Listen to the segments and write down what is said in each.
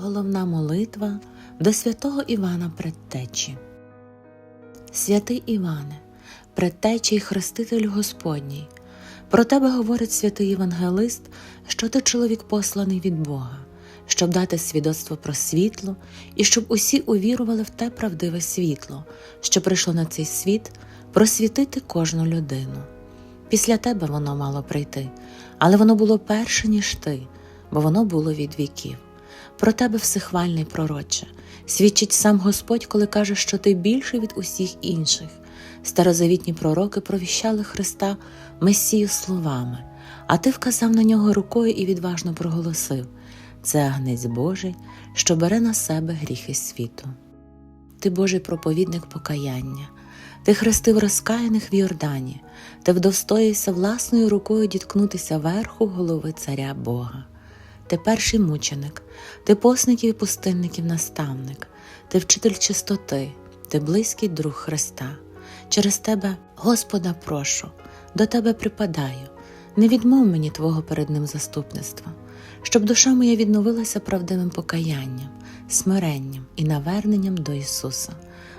Головна молитва до святого Івана Предтечі. Святий Іване, предтечі й хреститель Господній, про тебе говорить святий Євангелист, що ти чоловік посланий від Бога, щоб дати свідоцтво про світло і щоб усі увірували в те правдиве світло, що прийшло на цей світ просвітити кожну людину. Після тебе воно мало прийти, але воно було перше, ніж ти, бо воно було від віків. Про тебе всехвальний пророче, свідчить сам Господь, коли каже, що ти більший від усіх інших. Старозавітні пророки провіщали Христа Месію словами, а ти вказав на нього рукою і відважно проголосив це агнець Божий, що бере на себе гріхи світу. Ти Божий проповідник покаяння, ти хрестив розкаяних в Йордані, ти вдостоївся власною рукою діткнутися верху голови царя Бога. Ти перший мученик, ти посників і пустинників наставник, ти вчитель чистоти, ти близький друг Христа. Через тебе, Господа, прошу, до тебе припадаю, не відмов мені Твого перед ним заступництва, щоб душа моя відновилася правдивим покаянням, смиренням і наверненням до Ісуса,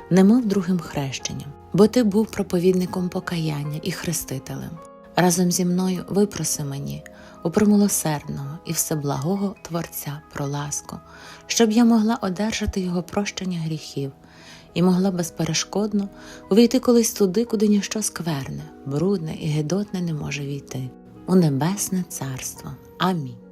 немов другим хрещенням, бо Ти був проповідником покаяння і хрестителем. Разом зі мною випроси мені у промилосердного і всеблагого Творця про ласку, щоб я могла одержати Його прощення гріхів і могла безперешкодно увійти колись туди, куди ніщо скверне, брудне і гидотне не може війти, у небесне царство. Амінь.